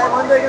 ভাই জায়গা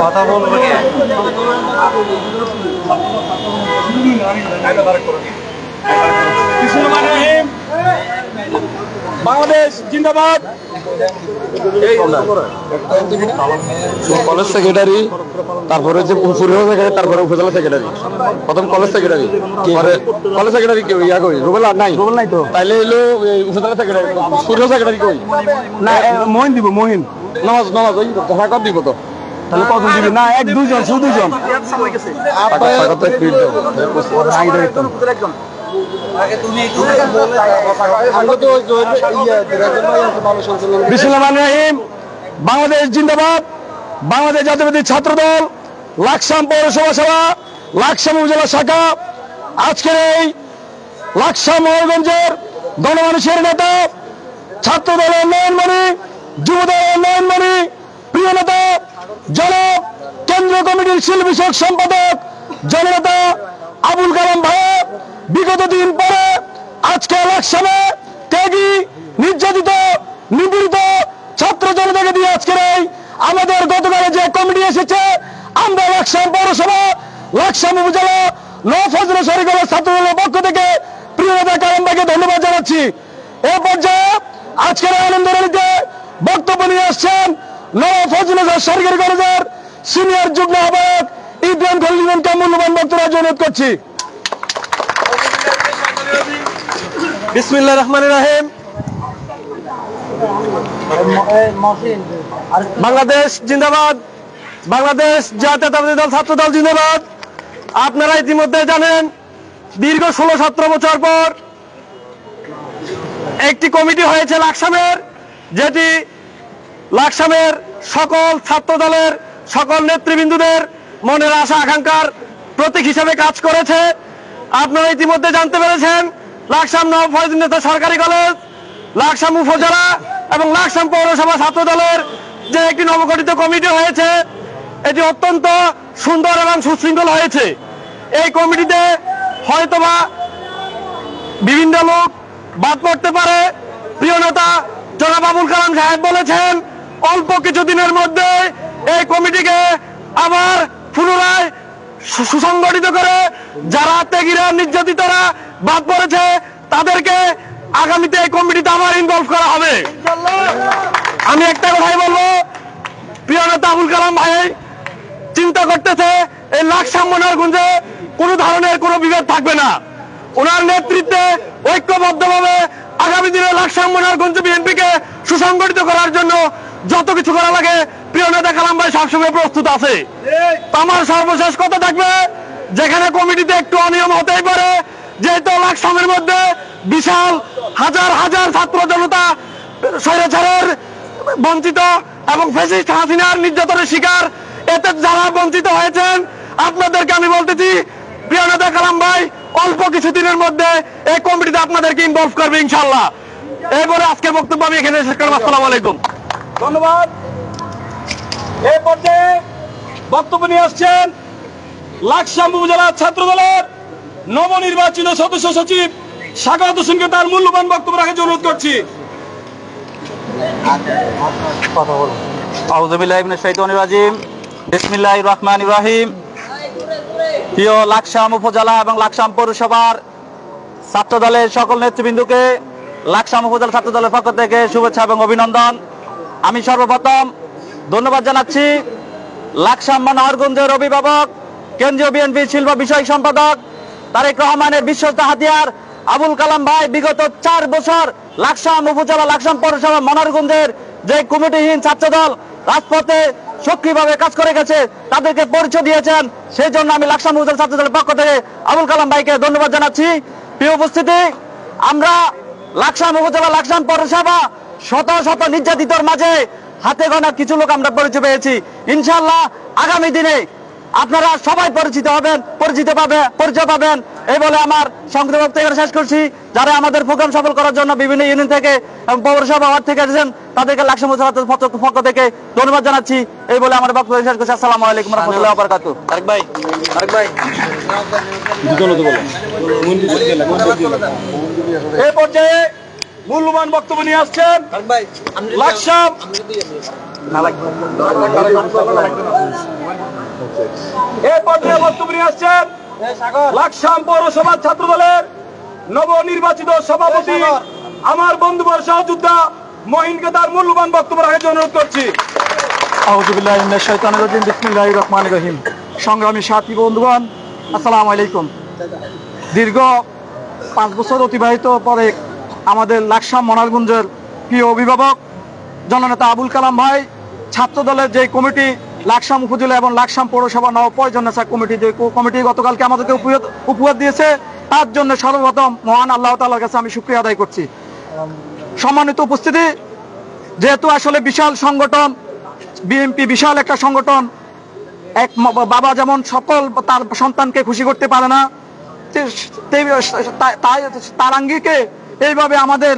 কথা বলব বাংলাদেশ জিন্দাবাদ। কলেজ সেক্রেটারি তারপরে যে উপজেলা সেক্রেটারি তারপরে উপজেলা সেক্রেটারি প্রথম কলেজ সেক্রেটারি পরে কলেজ সেক্রেটারি কেউ ইয়া কই? রুবেল আর নাই? রুবেল নাই তো। তাইলে এলো উপজেলা সেক্রেটারি সূর্য সেক্রেটারি কই? না মহিন দিব মহিন। নমাজ নমাজ ওই দেখা কর দিব তো? তাহলে কত দিবি? না এক দুইজন শুধু দুইজন। টাকা টাকা তো একটু দাও। রহিম। বাংলাদেশ জিন্দাবাদ। বাংলাদেশ জাতীয়বাদী ছাত্র দল লাকসাম পৌরসভা সভা লাকসাম উপজেলা শাখা। আজকের এই লাকসাম মহাগঞ্জের গণমানুষের নেতা ছাত্র দলের উন্নয়নমণি যুব দলের উন্নয়নমণি প্রিয় নেতা জনক কেন্দ্রীয় কমিটির শিল্প বিষয়ক সম্পাদক জননেতা আবুল কালাম ভাই, বিগত দিন পরে, আজকে লাকসামে ত্যাগী, নির্যাতিত, নিপীড়িত ছাত্র জনতাকে দিয়ে আজকের এই আমাদের গতকালে যে কমিটি এসেছে, আমরা লাকসাম পৌরসভা লাকসাম উপজেলা নফজল সরিগলের ছাত্র দলের পক্ষ থেকে প্রিয় নেতা কালাম ভাইকে ধন্যবাদ জানাচ্ছি। এ পর্যায়ে আজকের আনন্দ রীতে বক্তব্য নিয়ে আসছেন নফজল সরকারি কলেজের সিনিয়র যুগ্ম আহ্বায়ক মূল্যবান বক্তব্য অনুরোধ করছি। বাংলাদেশ জিন্দাবাদ। বাংলাদেশ জাতীয়তাবাদী দল ছাত্র দল জিন্দাবাদ। আপনারা ইতিমধ্যে জানেন, দীর্ঘ ষোলো সতেরো বছর পর একটি কমিটি হয়েছে লাকসামের, যেটি লাকসামের সকল ছাত্র দলের সকল নেতৃবৃন্দুদের মনের আশা, আকাঙ্ক্ষার প্রতীক হিসাবে কাজ করেছে। আপনারা ইতিমধ্যে জানতে পেরেছেন, লাকসাম নব ফয়জুল নেতা সরকারি কলেজ, লাকসাম উপজেলা এবং লাকসাম পৌরসভা ছাত্র দলের যে একটি নবগঠিত কমিটি হয়েছে, এটি অত্যন্ত সুন্দর এবং সুশৃঙ্খল হয়েছে। এই কমিটিতে হয়তোবা বিভিন্ন লোক বাদ পড়তে পারে। প্রিয় নেতা জনাব আবুল কালাম সাহেব বলেছেন, অল্প কিছুদিনের মধ্যে এই কমিটিকে আবার পুনরায় সুসংগঠিত করে যারা ত্যাগীরা নির্যাতিতরা বাদ পড়েছে, তাদেরকে আগামীতে এই কমিটিতে আবার ইনভলভ করা হবে। আমি একটা কথাই বলব, প্রিয় নেতা আবুল কালাম ভাই, চিন্তা করতেছে, এই লাকসাম মনারগঞ্জে কোনো ধরনের কোনো বিভেদ থাকবে না। ওনার নেতৃত্বে ঐক্যবদ্ধভাবে আগামী দিনে লাকসাম মনারগঞ্জ বিএনপিকে সুসংগঠিত করার জন্য যত কিছু করা লাগে প্রিয় নেতা কালাম ভাই সবসময় প্রস্তুত আছে। আমার সর্বশেষ কথা থাকবে যেখানে কমিটিতে একটু অনিয়ম হতেই পারে যেহেতু লাকসামের মধ্যে বিশাল হাজার হাজার ছাত্র জনতা স্বৈরাচারের বঞ্চিত এবং ফেসিস্ট হাসিনার নির্যাতনের শিকার এতে যারা বঞ্চিত হয়েছেন আপনাদেরকে আমি বলতেছি প্রিয় নেতা কালাম ভাই অল্প কিছুদিনের মধ্যে এই কমিটিতে আপনাদেরকে ইনভলভ করবে ইনশাল্লাহ এরপরে আজকের বক্তব্য আমি এখানে শেষ করলাম। আসসালামু আলাইকুম। ধন্যবাদ। পর্যায়ে বক্তব্য নিয়ে আসছেন লাকসাম উপজেলা ছাত্র দলের নবনির্বাচিত সদস্য সচিব স্বাগত হোসেনকে তার মূল্যবান বক্তব্য রাখার অনুরোধ করছি। প্রিয় উপজেলা এবং লাকসাম পৌরসভার ছাত্র দলের সকল নেতৃবৃন্দকে, লাকসাম উপজেলা ছাত্র দলের পক্ষ থেকে শুভেচ্ছা এবং অভিনন্দন। আমি সর্বপ্রথম ধন্যবাদ জানাচ্ছি লাকসাম মনোহরগঞ্জের অভিভাবক, কেন্দ্রীয় বিএনপি শিল্প বিষয়ক সম্পাদক তারেক রহমানের বিশ্বস্ত হাতিয়ার আবুল কালাম ভাই, বিগত চার বছর লাকসাম উপজেলা, লাকসাম পৌরসভা মনোহরগঞ্জের যে কমিটিহীন ছাত্রদল রাজপথে সক্রিয়ভাবে কাজ করে গেছে, তাদেরকে পরিচয় দিয়েছেন। সেই জন্য আমি লাকসাম উপজেলা ছাত্রদলের পক্ষ থেকে আবুল কালাম ভাইকে ধন্যবাদ জানাচ্ছি। প্রিয় উপস্থিতি, আমরা লাকসাম উপজেলা, লাকসাম পৌরসভা শত শত নির্যাতিতর মাঝে হাতে গোনা কিছু লোক আমরা পরিচয় পেয়েছি। ইনশাল্লাহ আগামী দিনে আপনারা সবাই পরিচিত হবেন পরিচিত পাবে পরিচয় পাবেন। এই বলে আমার সংক্ষিপ্ত বক্তব্য শেষ করছি। যারা আমাদের প্রোগ্রাম সফল করার জন্য বিভিন্ন ইউনিয়ন থেকে পৌরসভা ওয়ার্ড থেকে এসেছেন তাদেরকে লাকসাম উপজেলা পক্ষ থেকে ধন্যবাদ জানাচ্ছি। এই বলে আমার বক্তব্য শেষ করছি। আসসালামু আলাইকুম রহমতুল্লাহ বারকাতু তারেক ভাই তারেক ভাই। এই পর্যায়ে মূল্যবান বক্তব্য নিয়ে আসছেন লাকসাম এই পর্যায়ে বক্তব্য নিয়ে আসছেন লাকসাম পৌরসভার ছাত্র দলের নবনির্বাচিত সভাপতি আমার বন্ধুবর সহযোদ্ধা মহিনকে তার মূল্যবান বক্তব্য রাখার জন্য অনুরোধ করছি। রহিম। সংগ্রামী সাথী বন্ধুগণ আসসালামু আলাইকুম। দীর্ঘ পাঁচ বছর অতিবাহিত পরে আমাদের লাকসাম মনারগঞ্জের প্রিয় অভিভাবক, জননেতা আবুল কালাম ভাই ছাত্র দলের যে কমিটি, লাকসাম উপজেলা এবং লাকসাম পৌরসভা নবপয়জনেসা কমিটি, যে কমিটি গতকালকে আমাদেরকে উপহার- দিয়েছে, তার জন্য সর্বপ্রথম মহান আল্লাহ তাআলার কাছে আমি শুক্রিয়া আদায় করছি। সম্মানিত উপস্থিতি, যেহেতু আসলে বিশাল সংগঠন, বিএনপি বিশাল একটা সংগঠন, এক বাবা যেমন সকল তার সন্তানকে খুশি করতে পারে না তার আঙ্গিকে এইভাবে আমাদের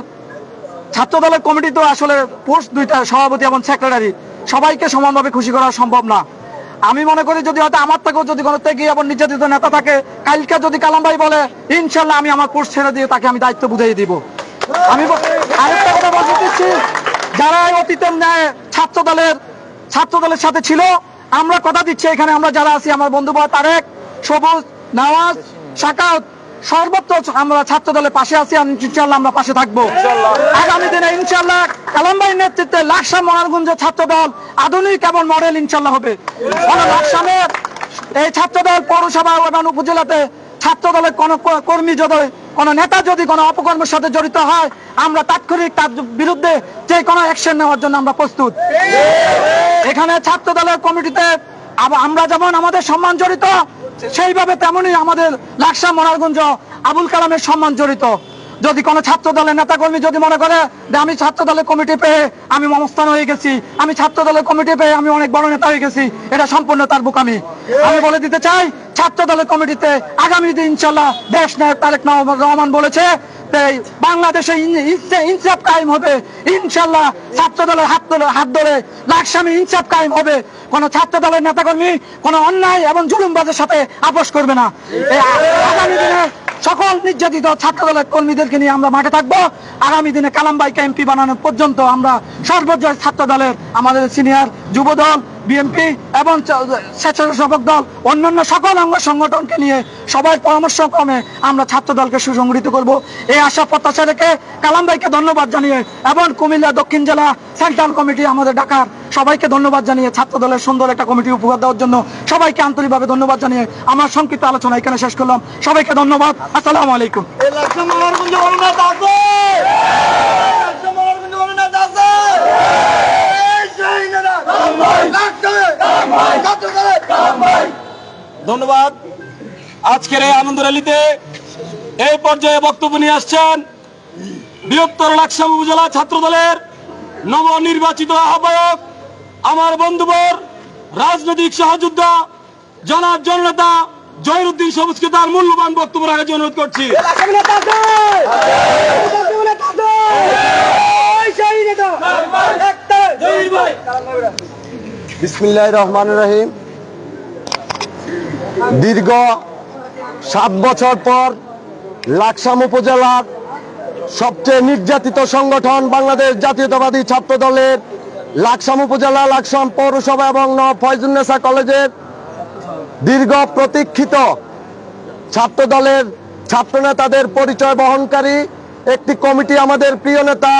ছাত্র দলের কমিটি তো আসলে পোস্ট দুইটা সভাপতি এবং সেক্রেটারি, সবাইকে সমানভাবে খুশি করা সম্ভব না। আমি মনে করি যদি হয়তো আমার থেকেও যদি কোনো ত্যাগী এবং নির্যাতিত নেতা থাকে, কালকে যদি কালাম ভাই বলে, ইনশাল্লাহ আমি আমার পোস্ট ছেড়ে দিয়ে তাকে আমি দায়িত্ব বুঝিয়ে দিব। আমি আরেকটা কথা বলতে দিচ্ছি যারা অতীতের ন্যায় ছাত্র দলের ছাত্র দলের সাথে ছিল, আমরা কথা দিচ্ছি এখানে, আমরা যারা আছি, আমার বন্ধু ভাই তারেক, সবুজ, নওয়াজ সাকাউত সর্বত্র আমরা ছাত্র দলের পাশে আছি ইনশাল্লাহ আমরা পাশে থাকব। আগামী দিনে ইনশাল্লাহ কালাম ভাইয়ের নেতৃত্বে লাকসাম মনারগঞ্জ ছাত্র দল আধুনিক এবং মডেল ইনশাল্লাহ হবে। লাকসামের এই ছাত্র দল পৌরসভা এবং উপজেলাতে ছাত্র দলের কোন কর্মী যদি কোন নেতা যদি কোনো অপকর্মের সাথে জড়িত হয় আমরা তাৎক্ষণিক তার বিরুদ্ধে যে কোনো অ্যাকশন নেওয়ার জন্য আমরা প্রস্তুত। এখানে ছাত্র দলের কমিটিতে আমরা যেমন আমাদের সম্মান জড়িত সেইভাবে তেমনই আমাদের লাকসা মনারগঞ্জ আবুল কালামের সম্মান জড়িত। যদি কোনো ছাত্র দলের নেতাকর্মী যদি মনে করে যে আমি ছাত্র দলের কমিটি পেয়ে আমি মমস্থান হয়ে গেছি, আমি ছাত্র দলের কমিটি পেয়ে আমি অনেক বড় নেতা হয়ে গেছি, এটা সম্পূর্ণ তার বোকামি। আমি বলে দিতে চাই ছাত্র দলের কমিটিতে আগামী দিন ইনশাল্লাহ দেশ নায়ক তারেক রহমান বলেছে বাংলাদেশে ইনসাফ কায়েম হবে। ইনশাল্লাহ ছাত্র দলের হাত ধরে হাত ধরে ইনসাফ কায়েম হবে। ছাত্র দলের অন্যায় এবং জুলুমবাজের সাথে আপোষ করবে না। আগামী দিনে সকল নির্যাতিত ছাত্র দলের কর্মীদেরকে নিয়ে আমরা মাঠে থাকব। আগামী দিনে কালামবাইকে এমপি বানানো পর্যন্ত আমরা সর্বজয় ছাত্র দলের আমাদের সিনিয়র যুব দল বিএনপি এবং স্বেচ্ছাসেবক দল অন্যান্য সকল অঙ্গ সংগঠনকে নিয়ে সবাই পরামর্শ ক্রমে আমরা ছাত্র দলকে সুসংগঠিত করব। এই আশা প্রত্যাশা রেখে কালাম ভাইকে ধন্যবাদ জানিয়ে এবং কুমিল্লা দক্ষিণ জেলা সেন্ট্রাল কমিটি আমাদের ঢাকার সবাইকে ধন্যবাদ জানিয়ে ছাত্র দলের সুন্দর একটা কমিটি উপহার দেওয়ার জন্য সবাইকে আন্তরিকভাবে ধন্যবাদ জানিয়ে আমার সংক্ষিপ্ত আলোচনা এখানে শেষ করলাম। সবাইকে ধন্যবাদ। আসসালামু আলাইকুম। ধন্যবাদ। আজকের এই আনন্দ র্যালিতে এই পর্যায়ে বক্তব্য নিয়ে আসছেন বৃহত্তর লাকসাম উপজেলা ছাত্র দলের নবনির্বাচিত আহ্বায়ক আমার বন্ধুবর রাজনৈতিক সহযোদ্ধা জনাব জননেতা জয়রুদ্দিন সবুজকে তার মূল্যবান বক্তব্য রাখার জন্য অনুরোধ করছি। বিসমিল্লাহ রহমান রহিম। দীর্ঘ সাত বছর পর লাকসাম উপজেলার সবচেয়ে নির্যাতিত সংগঠন বাংলাদেশ জাতীয়তাবাদী ছাত্র দলের লাকসাম উপজেলা লাকসাম পৌরসভা এবং ফয়জুন্নেসা কলেজের দীর্ঘ প্রতীক্ষিত ছাত্র দলের ছাত্র নেতাদের পরিচয় বহনকারী একটি কমিটি আমাদের প্রিয় নেতা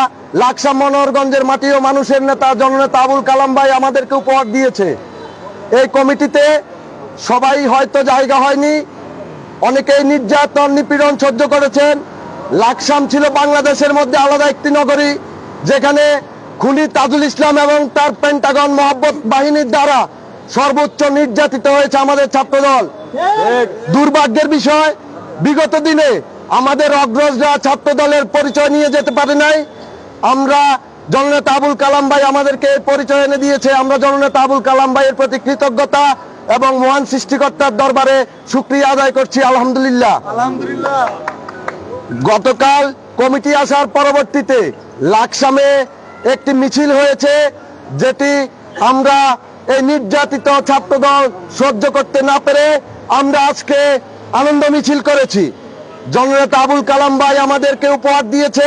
লাকসাম মনোহরগঞ্জের মাটি ও মানুষের নেতা জননেতা আবুল কালাম ভাই আমাদেরকে উপহার দিয়েছে। এই কমিটিতে সবাই হয়তো জায়গা হয়নি অনেকেই নির্যাতন নিপীড়ন সহ্য করেছেন। লাকসাম ছিল বাংলাদেশের মধ্যে আলাদা একটি নগরী যেখানে খুনি তাজুল ইসলাম এবং তার পেন্টাগন মহব্বত বাহিনীর দ্বারা সর্বোচ্চ নির্যাতিত হয়েছে আমাদের ছাত্রদল। দুর্ভাগ্যের বিষয় বিগত দিনে আমাদের অগ্রজরা ছাত্র দলের পরিচয় নিয়ে যেতে পারে নাই। আমরা জননেতা আবুল কালাম ভাই আমাদেরকে পরিচয় এনে দিয়েছে। আমরা জননেতা আবুল কালাম ভাইয়ের প্রতি কৃতজ্ঞতা এবং মহান সৃষ্টিকর্তার দরবারে সুক্রিয়া আদায় করছি আলহামদুলিল্লাহ। গতকাল কমিটি আসার পরবর্তীতে লাকসামে একটি মিছিল হয়েছে যেটি আমরা এই নির্যাতিত ছাত্রদল সহ্য করতে না পেরে আমরা আজকে আনন্দ মিছিল করেছি। জননেতা আবুল কালাম ভাই আমাদেরকে উপহার দিয়েছে।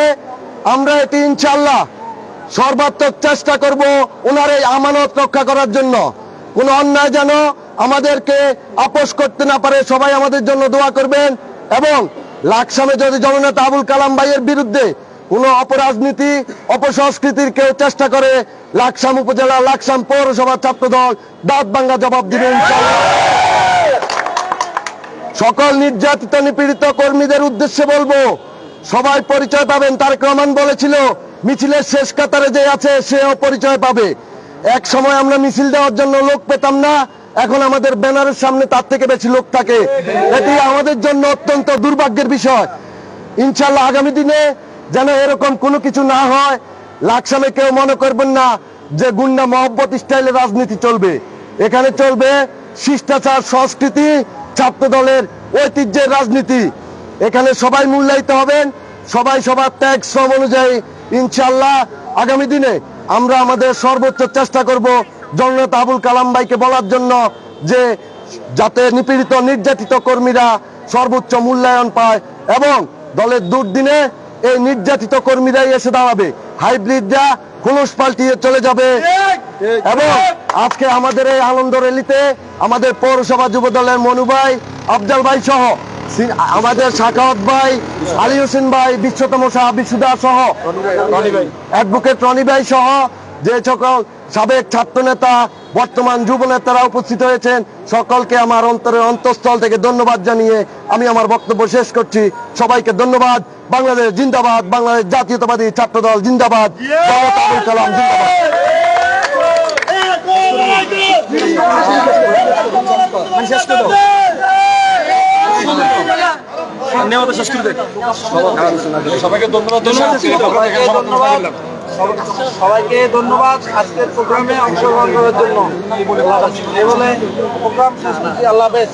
আমরা এটি ইনশাল্লাহ সর্বাত্মক চেষ্টা করব ওনার এই আমানত রক্ষা করার জন্য। কোনো অন্যায় যেন আমাদেরকে আপোষ করতে না পারে, সবাই আমাদের জন্য দোয়া করবেন এবং লাকসামে যদি জননেতা আবুল কালাম ভাইয়ের বিরুদ্ধে কোনো অপরাজনীতি, অপসংস্কৃতির কেউ চেষ্টা করে, লাকসাম উপজেলা, লাকসাম পৌরসভা ছাত্রদল, দাঁত ভাঙ্গা জবাব দিবে ইনশাল্লাহ সকল নির্যাতিত নিপীড়িত কর্মীদের উদ্দেশ্যে বলব, সবাই পরিচয় পাবেন, তারেক রহমান বলেছিল, মিছিলের শেষ কাতারে যে আছে সেও পরিচয় পাবে। এক সময় আমরা মিছিল দেওয়ার জন্য লোক পেতাম না, এখন আমাদের ব্যানারের সামনে তার থেকে বেশি লোক থাকে। এটি আমাদের জন্য অত্যন্ত দুর্ভাগ্যের বিষয়। ইনশাল্লাহ আগামী দিনে যেন এরকম কোনো কিছু না হয়, লাকসামে কেউ মনে করবেন না যে গুন্ডা মহব্বত স্টাইলে রাজনীতি চলবে। এখানে চলবে শিষ্টাচার, সংস্কৃতি ছাত্র দলের ঐতিহ্যের রাজনীতি। এখানে সবাই মূল্যায়িত হবেন, সবাই সবার ত্যাগ শ্রম অনুযায়ী। ইনশাল্লাহ আগামী দিনে আমরা আমাদের সর্বোচ্চ চেষ্টা করব জননেতা আবুল কালাম ভাইকে বলার জন্য যে যাতে নিপীড়িত, নির্যাতিত কর্মীরা সর্বোচ্চ মূল্যায়ন পায় এবং দলের দুর্দিনে এই নির্যাতিত কর্মীরাই এসে দাঁড়াবে। হাইব্রিডরা খুলুস পাল্টিয়ে চলে যাবে। এবং আজকে আমাদের এই আনন্দ র্যালিতে আমাদের পৌরসভা যুব দলের মনু ভাই, আফজাল ভাই সহ আমাদের শাখাওয়াত ভাই, আলী হোসেন ভাই, বিশ্বতম শাহ বিশুদা সহ, অ্যাডভোকেট রনি ভাই সহ, যে সকল সাবেক ছাত্র নেতা বর্তমান যুব নেতারা উপস্থিত হয়েছেন, সকলকে আমার অন্তরের অন্তঃস্থল থেকে ধন্যবাদ জানিয়ে আমি আমার বক্তব্য শেষ করছি। সবাইকে ধন্যবাদ। বাংলাদেশ জিন্দাবাদ, বাংলাদেশ জাতীয়তাবাদী ছাত্র দল জিন্দাবাদ কালাম জিন্দাবাদ। সবাইকে ধন্যবাদ। সবাইকে ধন্যবাদ। আজকের প্রোগ্রামে অংশগ্রহণ করার জন্য। এই বলে প্রোগ্রাম শেষ করছি। আল্লাহ হাফেজ।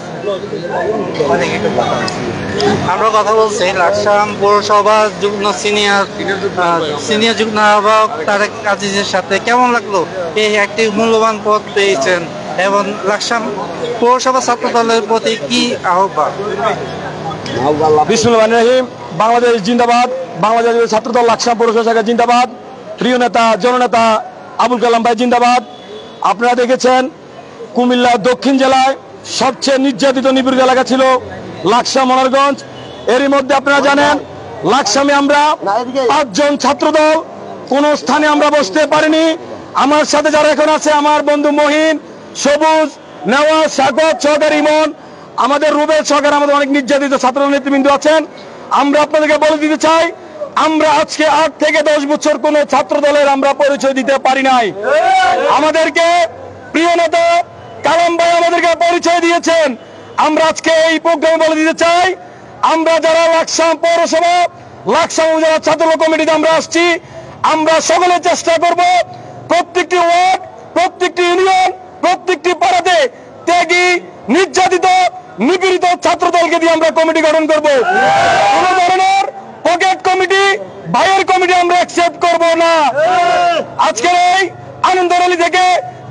আমরা কথা বলছি লাকসাম পৌরসভা যুগ্ম সিনিয়র সিনিয়র যুগ্ম আহ্বায়ক তারেক আজিজের সাথে। কেমন লাগল? এই একটি মূল্যবান পদ পেয়েছেন। এবং লাকসাম পৌরসভা ছাত্র দলের প্রতি কি আহ্বান? বিসমুল্লাহ রহিম। বাংলাদেশ জিন্দাবাদ। বাংলাদেশ ছাত্রদল লাকসাম পৌরসভা শাখা জিন্দাবাদ। প্রিয় নেতা, জননেতা আবুল কালাম ভাই জিন্দাবাদ। আপনারা দেখেছেন কুমিল্লা দক্ষিণ জেলায় সবচেয়ে নির্যাতিত নিপীড়িত এলাকা ছিল লাকসাম মনারগঞ্জ। এরই মধ্যে আপনারা জানেন, লাকসামে আমরা পাঁচজন ছাত্রদল, কোন স্থানে আমরা বসতে পারিনি। আমার সাথে যারা এখন আছে, আমার বন্ধু মহিন সবুজ নেওয়াজ স্বাগত সহকারী ইমন আমাদের রুবেল সহকারে আমাদের অনেক নির্যাতিত ছাত্র নেতৃবৃন্দ আছেন। আমরা আপনাদেরকে বলে দিতে চাই, আমরা আজকে আট থেকে দশ বছর কোন ছাত্র দলের আমরা পরিচয় দিতে পারি নাই। আমাদেরকে প্রিয় নেতা কালাম ভাই আমাদেরকে পরিচয় দিয়েছেন। আমরা আজকে এই প্রোগ্রামে বলে দিতে চাই, আমরা যারা লাকসাম পৌরসভা, লাকসাম উপজেলা ছাত্র কমিটিতে আমরা আসছি, আমরা সকলে চেষ্টা করব প্রত্যেকটি ওয়ার্ড প্রত্যেকটি ইউনিয়ন প্রত্যেকটি পাড়াতে ত্যাগী নির্যাতিত, নিপীড়িত ছাত্র দলকে দিয়ে আমরা কমিটি গঠন করব। কোন ধরনের পকেট কমিটি ভাইয়ের কমিটি আমরা অ্যাকসেপ্ট করব না। আজকের এই আনন্দ থেকে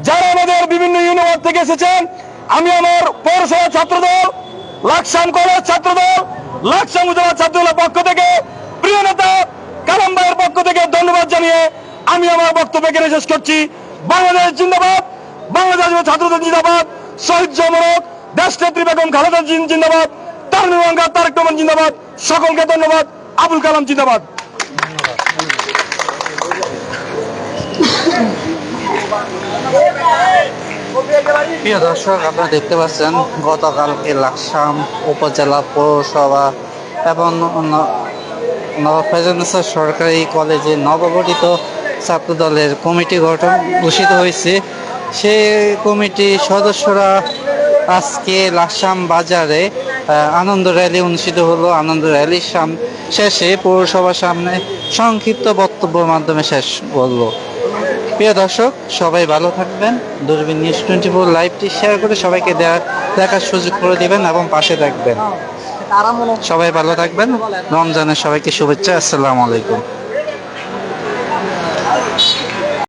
যারা আমাদের বিভিন্ন ইউনিভার্স থেকে এসেছেন, আমি আমার পৌরসভা ছাত্র দল লাকসাম কলেজ ছাত্রদল, লাকসাম উপজেলা ছাত্রদলের পক্ষ থেকে, প্রিয় নেতা কালাম ভাইয়ের পক্ষ থেকে ধন্যবাদ জানিয়ে আমি আমার বক্তব্য এখানে শেষ করছি। বাংলাদেশ জিন্দাবাদ, বাংলাদেশ ছাত্রদল জিন্দাবাদ। শহীদ জমরক দেশ নেত্রী বেগম খালেদা জিন জিন্দাবাদ তারুণ রঙ্গা তারেক রহমান জিন্দাবাদ, সকলকে ধন্যবাদ, আবুল কালাম জিন্দাবাদ। প্রিয় দর্শক, আপনারা দেখতে পাচ্ছেন গতকালকে লাকসাম উপজেলা পৌরসভা এবং ন- সরকারি কলেজে নবগঠিত ছাত্রদলের কমিটি গঠন ঘোষিত হয়েছে। সেই কমিটির সদস্যরা আজকে লাকসাম বাজারে আনন্দ র্যালি অনুষ্ঠিত হলো। আনন্দ র্যালির সাম শেষে পৌরসভার সামনে সংক্ষিপ্ত বক্তব্যের মাধ্যমে শেষ করল। প্রিয় দর্শক সবাই ভালো থাকবেন। দূরবীন নিউজ টোয়েন্টি ফোর লাইভটি শেয়ার করে সবাইকে দেখার দেখার সুযোগ করে দিবেন এবং পাশে থাকবেন। সবাই ভালো থাকবেন। রমজানের সবাইকে শুভেচ্ছা। আসসালামু আলাইকুম।